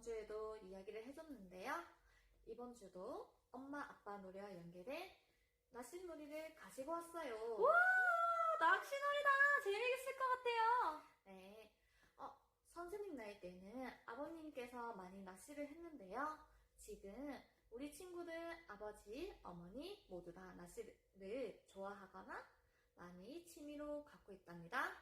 주에도 이야기를 해줬는데요. 이번 주도 엄마 아빠 놀이와 연계된 낚시 놀이를 가지고 왔어요. 우와, 낚시놀이다. 재미있을 것 같아요. 네. 어, 선생님 나이 때는 아버님께서 많이 낚시를 했는데요. 지금 우리 친구들 아버지, 어머니 모두 다 낚시를 좋아하거나 많이 취미로 갖고 있답니다.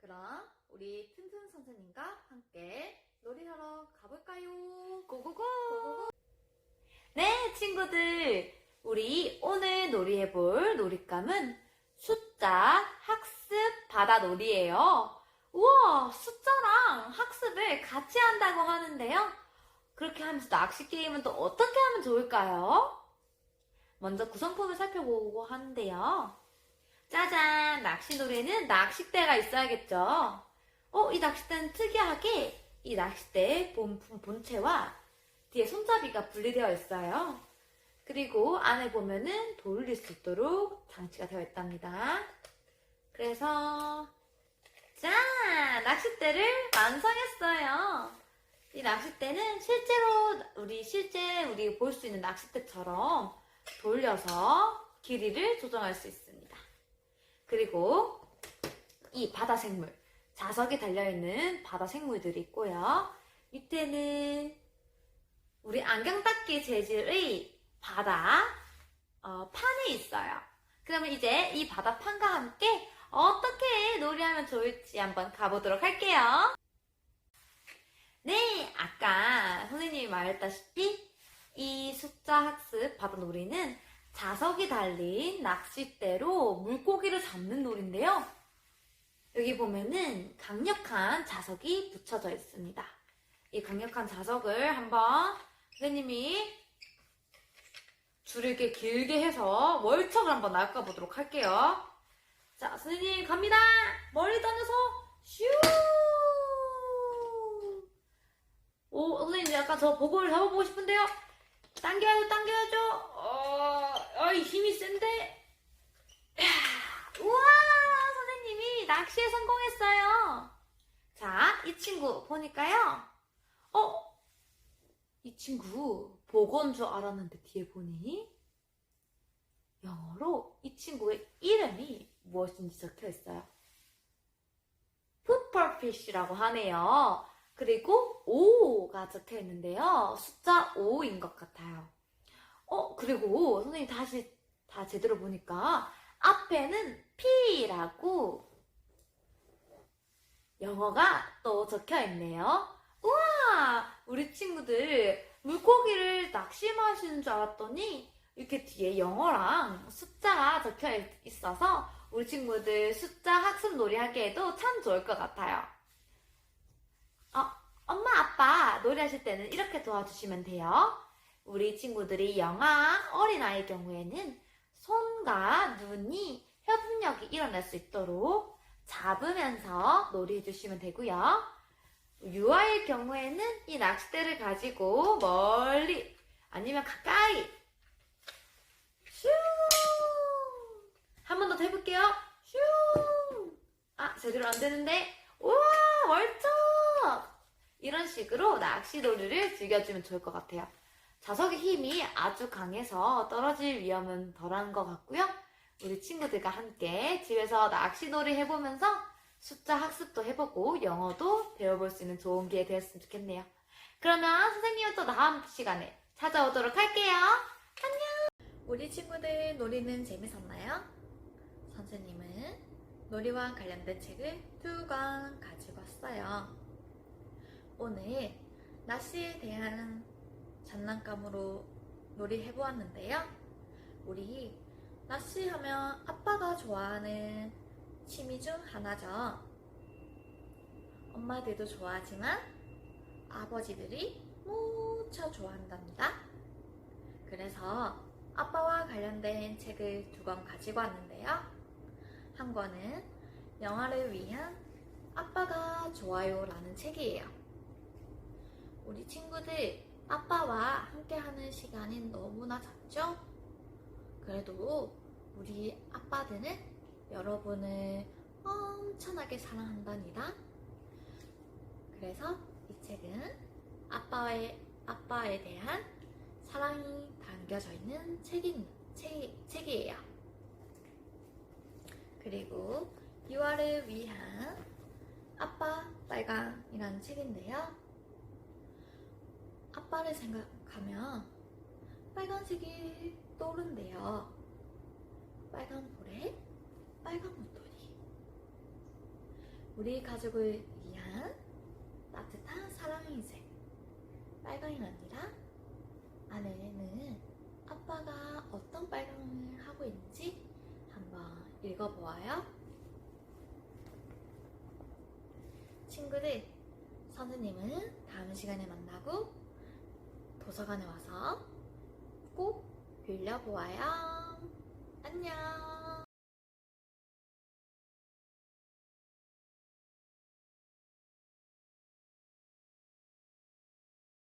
그럼 우리 튼튼 선생님과 함께 놀이하러 가볼까요? 고고고. 네, 친구들. 우리 오늘 놀이해볼 놀잇감은 숫자 학습 바다 놀이예요. 우와, 숫자랑 학습을 같이 한다고 하는데요. 그렇게 하면서 낚시 게임은 또 어떻게 하면 좋을까요? 먼저 구성품을 살펴보고 하는데요. 짜잔! 낚시 놀이는 낚싯대가 있어야겠죠. 어, 이 낚싯대는 특이하게 이 낚싯대의 본품 본체와 뒤에 손잡이가 분리되어 있어요. 그리고 안에 보면은 돌릴 수 있도록 장치가 되어 있답니다. 그래서 짠! 낚싯대를 완성했어요. 이 낚싯대는 실제로 우리 실제 우리 볼 수 있는 낚싯대처럼 돌려서 길이를 조정할 수 있습니다. 그리고 이 바다 생물 자석이 달려있는 바다 생물들이 있고요. 밑에는 우리 안경 닦기 재질의 바다 어, 판이 있어요. 그러면 이제 이 바다 판과 함께 어떻게 놀이하면 좋을지 한번 가보도록 할게요. 네, 아까 선생님이 말했다시피 이 숫자 학습 바다 놀이는 자석이 달린 낚싯대로 물고기를 잡는 놀인데요. 여기 보면은 강력한 자석이 붙여져 있습니다. 이 강력한 자석을 한번 선생님이 줄을 이렇게 길게 해서 월척을 한번 낚아 보도록 할게요. 자, 선생님 갑니다. 멀리 던져서 슈. 오, 선생님 약간 저 보고를 잡아보고 싶은데요. 당겨야죠, 당겨야죠. 어, 어이 힘이 센데. 야, 우와, 선생님이 낚시에 성공했어요. 자, 이 친구 보니까요. 어, 이 친구 보건 줄 알았는데 뒤에 보니 영어로 이 친구의 이름이 무엇인지 적혀 있어요. 풋펄피쉬라고 하네요. 그리고 5가 적혀 있는데요. 숫자 5인 것 같아요. 어, 그리고 선생님 다시 다 제대로 보니까 앞에는 P라고 영어가 또 적혀 있네요. 우와! 우리 친구들 물고기를 낚시마시는 줄 알았더니 이렇게 뒤에 영어랑 숫자가 적혀 있어서 우리 친구들 숫자 학습 놀이 하기에도 참 좋을 것 같아요. 어, 엄마, 아빠 놀이하실 때는 이렇게 도와주시면 돼요. 우리 친구들이 영아, 어린아이의 경우에는 손과 눈이 협력이 일어날 수 있도록 잡으면서 놀이해 주시면 되고요. 유아일 경우에는 이 낚싯대를 가지고 멀리 아니면 가까이 슈! 한번 더 해볼게요. 슈! 아, 제대로 안 되는데. 우와, 월척! 이런 식으로 낚시놀이를 즐겨주면 좋을 것 같아요. 자석의 힘이 아주 강해서 떨어질 위험은 덜한 것 같고요. 우리 친구들과 함께 집에서 낚시놀이 해보면서 숫자 학습도 해보고 영어도 배워볼 수 있는 좋은 기회 되었으면 좋겠네요. 그러면 선생님은 또 다음 시간에 찾아오도록 할게요. 우리 친구들 놀이는 재밌었나요? 선생님은 놀이와 관련된 책을 두 권 가지고 왔어요. 오늘 낚시에 대한 장난감으로 놀이 해보았는데요. 우리 낚시 하면 아빠가 좋아하는 취미 중 하나죠. 엄마들도 좋아하지만 아버지들이 무척 좋아한답니다. 그래서 아빠와 관련된 책을 두 권 가지고 왔는데요. 한 권은 영화를 위한 아빠가 좋아요 라는 책이에요. 우리 친구들 아빠와 함께하는 시간이 너무나 작죠? 그래도 우리 아빠들은 여러분을 엄청나게 사랑한답니다. 그래서 이 책은 아빠의, 아빠에 대한 사랑이 담겨져 있는 책인, 책, 책이에요. 그리고 유아를 위한 아빠 빨강이라는 책인데요. 아빠를 생각하면 빨간색이 떠오른대요. 빨간 볼에 빨간 옷돌이. 우리 가족을 위한 따뜻한 사랑의 색. 빨강이 아니라 안에는 아빠가 어떤 빨강을 하고 있는지 한번 읽어보아요. 친구들, 선생님은 다음 시간에 만나고 도서관에 와서 꼭 빌려보아요. 안녕.